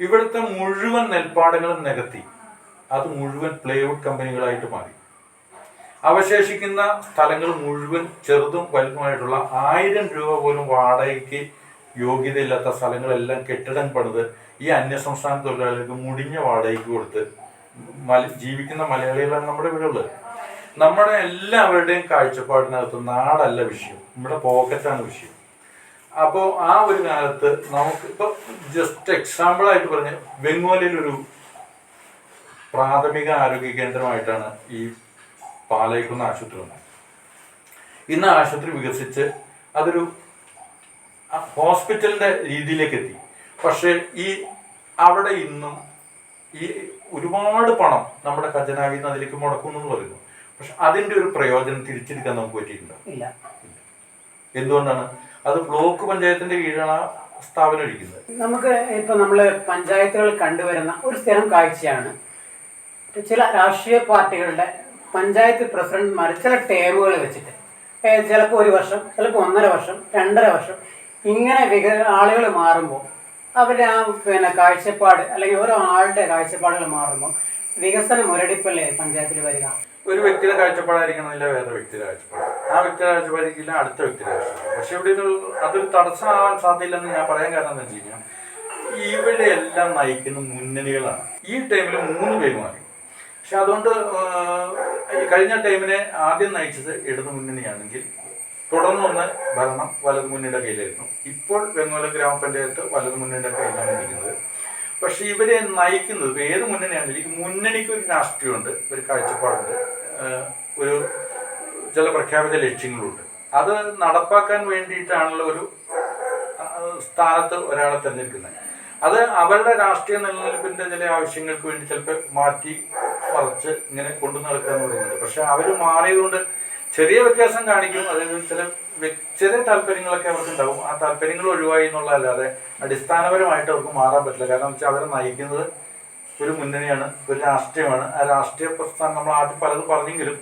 ഇവിടുത്തെ മുഴുവൻ നെൽപ്പാടങ്ങളും നികത്തി. അത് മുഴുവൻ പ്ലേവുഡ് കമ്പനികളായിട്ട് മാറി. അവശേഷിക്കുന്ന സ്ഥലങ്ങൾ മുഴുവൻ ചെറുതും വലുതുമായിട്ടുള്ള ആയിരം രൂപ പോലും വാടകയ്ക്ക് യോഗ്യതയില്ലാത്ത സ്ഥലങ്ങളെല്ലാം കെട്ടിടം പണിത് ഈ അന്യസംസ്ഥാന തൊഴിലാളികൾക്ക് മുടിഞ്ഞ വാടകയ്ക്ക് കൊടുത്ത് മല ജീവിക്കുന്ന മലയാളികളാണ് നമ്മുടെ ഇവിടെ ഉള്ളത് നമ്മുടെ എല്ലാവരുടെയും കാഴ്ചപ്പാടിനകത്ത് നാടല്ല വിഷയം. നമ്മുടെ പോക്കറ്റാണ് വിഷയം. അപ്പോൾ ആ ഒരു കാലത്ത് നമുക്ക് ഇപ്പൊ ജസ്റ്റ് എക്സാമ്പിൾ ആയിട്ട് പറഞ്ഞ ബംഗാളിൽ ഒരു പ്രാഥമിക ആരോഗ്യ കേന്ദ്രമായിട്ടാണ് ഈ പാലയിക്കുന്ന ആശുപത്രി വന്നത്. ഇന്ന് ആശുപത്രി വികസിച്ച് അതൊരു ഹോസ്പിറ്റലിന്റെ ഹോസ്പിറ്റലിന്റെ രീതിയിലേക്ക് എത്തി പക്ഷേ ഈ അവിടെ ഇന്നും ഈ ഒരുപാട് പണം നമ്മുടെ ഖജനാവിൽ നിന്ന് അതിലേക്ക് മുടക്കുന്നു എന്ന് പറയുന്നു. പക്ഷെ അതിന്റെ ഒരു പ്രയോജനം തിരിച്ചെടുക്കാൻ നമുക്ക് പറ്റിയിട്ടുണ്ട്? ഇല്ല. എന്തുകൊണ്ടാണ്? അത് ബ്ലോക്ക് പഞ്ചായത്തിന്റെ കീഴിലാണ് ആ സ്ഥാപനം ഇരിക്കുന്നത്. നമുക്ക് ഇപ്പൊ നമ്മൾ പഞ്ചായത്തുകൾ കണ്ടുവരുന്ന ഒരു സ്ഥിരം കാഴ്ചയാണ്. ചില രാഷ്ട്രീയ പാർട്ടികളുടെ പഞ്ചായത്ത് പ്രസിഡന്റ്മാർ ചില ടേമുകൾ വെച്ചിട്ട് ചിലപ്പോൾ ഒരു വർഷം ചിലപ്പോൾ ഒന്നര വർഷം രണ്ടര വർഷം ഇങ്ങനെ വിക ആളുകൾ മാറുമ്പോൾ അവരുടെ ആ പിന്നെ കാഴ്ചപ്പാട് അല്ലെങ്കിൽ ഓരോ ആളുടെ കാഴ്ചപ്പാടുകൾ മാറുമ്പോൾ വികസനം മുരടിപ്പല്ലേ പഞ്ചായത്തിൽ വരിക? ഒരു വ്യക്തിയുടെ കാഴ്ചപ്പാടായിരിക്കണമെന്നില്ല വേറെ വ്യക്തിയുടെ കാഴ്ചപ്പാട്. ആ വ്യക്തിയുടെ കാഴ്ചപ്പാടായിരിക്കില്ല അടുത്ത വ്യക്തിയുടെ കാഴ്ചപ്പാട്. പക്ഷെ ഇവിടെ ഇത് അതൊരു തടസ്സമാവാൻ സാധ്യതയില്ലെന്ന് ഞാൻ പറയാൻ കാരണം എന്താ വെച്ച് കഴിഞ്ഞാൽ ഇവിടെ എല്ലാം നയിക്കുന്ന മുന്നണികളാണ്. ഈ ടൈമിൽ മൂന്ന് പേര് മാറി പക്ഷെ അതുകൊണ്ട് കഴിഞ്ഞ ടൈമിനെ ആദ്യം നയിച്ചത് ഇടതു മുന്നണിയാണെങ്കിൽ തുടർന്ന് വന്ന ഭരണം വലതു മുന്നണിയുടെ കയ്യിലായിരുന്നു. ഇപ്പോൾ വെങ്ങോല ഗ്രാമപഞ്ചായത്ത് വലതു മുന്നണിയുടെ കയ്യിലാണ് ഇരിക്കുന്നത്. പക്ഷെ ഇവരെ നയിക്കുന്നത് ഏത് മുന്നണിയാണെങ്കിലും മുന്നണിക്ക് ഒരു രാഷ്ട്രീയമുണ്ട് ഒരു കാഴ്ചപ്പാടുണ്ട്. ഒരു ചില പ്രഖ്യാപിത ലക്ഷ്യങ്ങളുണ്ട്. അത് നടപ്പാക്കാൻ വേണ്ടിയിട്ടാണല്ലോ ഒരു സ്ഥാനത്ത് ഒരാളെ തിരഞ്ഞെടുക്കുന്നത്. അത് അവരുടെ രാഷ്ട്രീയ നിലനിൽപ്പിന്റെ ചില ആവശ്യങ്ങൾക്ക് വേണ്ടി ചിലപ്പോൾ മാറ്റി മറിച്ച് ഇങ്ങനെ കൊണ്ടു നടക്കുക എന്ന് പറയുന്നത് പക്ഷെ അവർ മാറിയതുകൊണ്ട് ചെറിയ വ്യത്യാസം കാണിക്കും. അതായത് ചില ചെറിയ താല്പര്യങ്ങളൊക്കെ അവർക്ക് ഉണ്ടാവും ആ താല്പര്യങ്ങൾ ഒഴിവായി എന്നുള്ളതല്ലാതെ അടിസ്ഥാനപരമായിട്ട് അവർക്ക് മാറാൻ പറ്റില്ല. കാരണം വെച്ചാൽ അവരെ നയിക്കുന്നത് ഒരു മുന്നണിയാണ് ഒരു രാഷ്ട്രീയമാണ്. ആ രാഷ്ട്രീയ പ്രസ്ഥാനം നമ്മൾ ആദ്യം പലതും പറഞ്ഞെങ്കിലും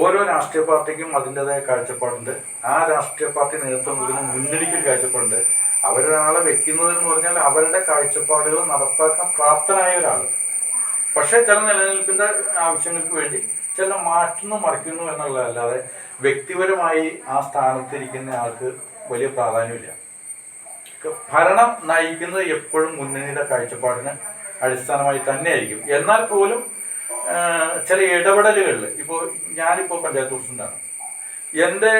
ഓരോ രാഷ്ട്രീയ പാർട്ടിക്കും അതിന്റെതായ കാഴ്ചപ്പാടുണ്ട്. ആ രാഷ്ട്രീയ പാർട്ടി നേതൃത്വം ഇതിന് മുന്നണിക്ക് കാഴ്ചപ്പാടുണ്ട്. അവരൊരാളെ വെക്കുന്നത് എന്ന് പറഞ്ഞാൽ അവരുടെ കാഴ്ചപ്പാടുകൾ നടപ്പാക്കാൻ പ്രാപ്തനായ ഒരാൾ പക്ഷേ ചില നിലനിൽപ്പിന്റെ ആവശ്യങ്ങൾക്ക് വേണ്ടി ചില മാറ്റുന്നു മറിക്കുന്നു എന്നുള്ളതല്ലാതെ വ്യക്തിപരമായി ആ സ്ഥാനത്തിരിക്കുന്ന ആൾക്ക് വലിയ പ്രാധാന്യമില്ല. ഭരണം നയിക്കുന്നത് എപ്പോഴും മുന്നണിയുടെ കാഴ്ചപ്പാടിന് അടിസ്ഥാനമായി തന്നെയായിരിക്കും. എന്നാൽ പോലും ചില ഇടപെടലുകളിൽ ഇപ്പോൾ ഞാനിപ്പോൾ പഞ്ചായത്ത് പ്രസിഡന്റാണ്. എന്റെ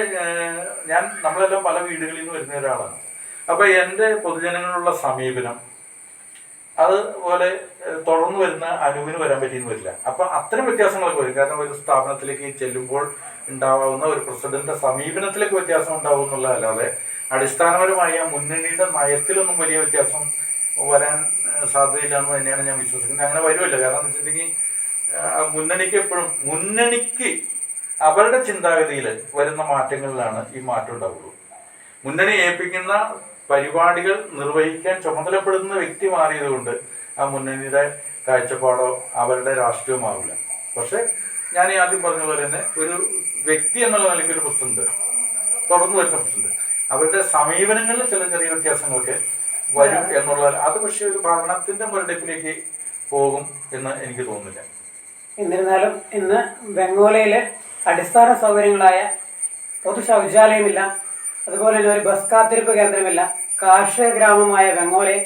ഞാൻ നമ്മളെല്ലാം പല വീടുകളിൽ നിന്ന് വരുന്ന ഒരാളാണ്. അപ്പോൾ എന്റെ പൊതുജനങ്ങളുള്ള സമീപനം അതുപോലെ തുടർന്ന് വരുന്ന അനുവിന് വരാൻ പറ്റിയെന്ന് വരില്ല. അപ്പൊ അത്തരം വ്യത്യാസങ്ങളൊക്കെ വരും. കാരണം ഒരു സ്ഥാപനത്തിലേക്ക് ചെല്ലുമ്പോൾ ഉണ്ടാവുന്ന ഒരു പ്രസിഡന്റിന്റെ സമീപനത്തിലേക്ക് വ്യത്യാസം ഉണ്ടാവും എന്നുള്ളതല്ലാതെ അടിസ്ഥാനപരമായി മുന്നണിയുടെ നയത്തിലൊന്നും വലിയ വ്യത്യാസം വരാൻ സാധ്യതയില്ലാന്ന് സാധ്യതയില്ല തന്നെയാണ് ഞാൻ വിശ്വസിക്കുന്നത്. അങ്ങനെ വരുമല്ലോ. കാരണം എന്ന് വെച്ചിട്ടുണ്ടെങ്കിൽ മുന്നണിക്ക് എപ്പോഴും മുന്നണിക്ക് അവരുടെ ചിന്താഗതിയിൽ വരുന്ന മാറ്റങ്ങളിലാണ് ഈ മാറ്റം ഉണ്ടാവുള്ളൂ. മുന്നണി ഏൽപ്പിക്കുന്ന പരിപാടികൾ നിർവഹിക്കാൻ ചുമതലപ്പെടുന്ന വ്യക്തി മാറിയതുകൊണ്ട് ആ മുന്നണിയുടെ കാഴ്ചപ്പാടോ അവരുടെ രാഷ്ട്രീയവും ആവില്ല. പക്ഷെ ഞാൻ ആദ്യം പറഞ്ഞ പോലെ തന്നെ ഒരു വ്യക്തി എന്നുള്ള നിലയ്ക്ക് ഒരു പ്രശ്നമുണ്ട്. തുടർന്ന് വരുന്ന പ്രശ്നമുണ്ട്. അവരുടെ സമീപനങ്ങളിൽ ചില ചെറിയ വ്യത്യാസങ്ങളൊക്കെ വരും എന്നുള്ള അത് പക്ഷേ ഒരു ഭരണത്തിന്റെ മുരടിപ്പിലേക്ക് പോകും എന്ന് എനിക്ക് തോന്നുന്നില്ല. എന്നിരുന്നാലും ഇന്ന് ബംഗോളയിലെ അടിസ്ഥാന സൗകര്യങ്ങളായ പൊതു ശൗചാലയമില്ല അതുപോലെ തന്നെ ഒരു ബസ് കാത്തിരിപ്പ് കേന്ദ്രമില്ല കാർഷിക ഗ്രാമമായ ബംഗോളെ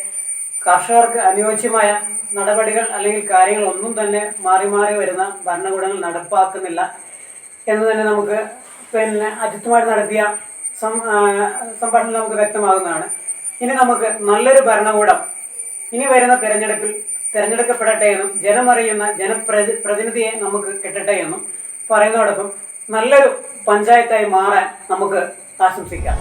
കർഷകർക്ക് അനുയോജ്യമായ നടപടികൾ അല്ലെങ്കിൽ കാര്യങ്ങൾ ഒന്നും തന്നെ മാറി മാറി വരുന്ന ഭരണകൂടങ്ങൾ നടപ്പാക്കുന്നില്ല എന്ന് തന്നെ നമുക്ക് പിന്നെ അജിത്തുമായി നടത്തിയ സംഭാഷണം നമുക്ക് വ്യക്തമാകുന്നതാണ്. ഇനി നമുക്ക് നല്ലൊരു ഭരണകൂടം. ഇനി വരുന്ന തിരഞ്ഞെടുപ്പിൽ തിരഞ്ഞെടുക്കപ്പെടട്ടെ എന്നും ജനമറിയുന്ന ജനപ്രതി പ്രതിനിധിയെ നമുക്ക് കിട്ടട്ടെ എന്നും പറയുന്നതോടൊപ്പം നല്ലൊരു പഞ്ചായത്തായി മാറാൻ നമുക്ക് ആശംസിക്കാം.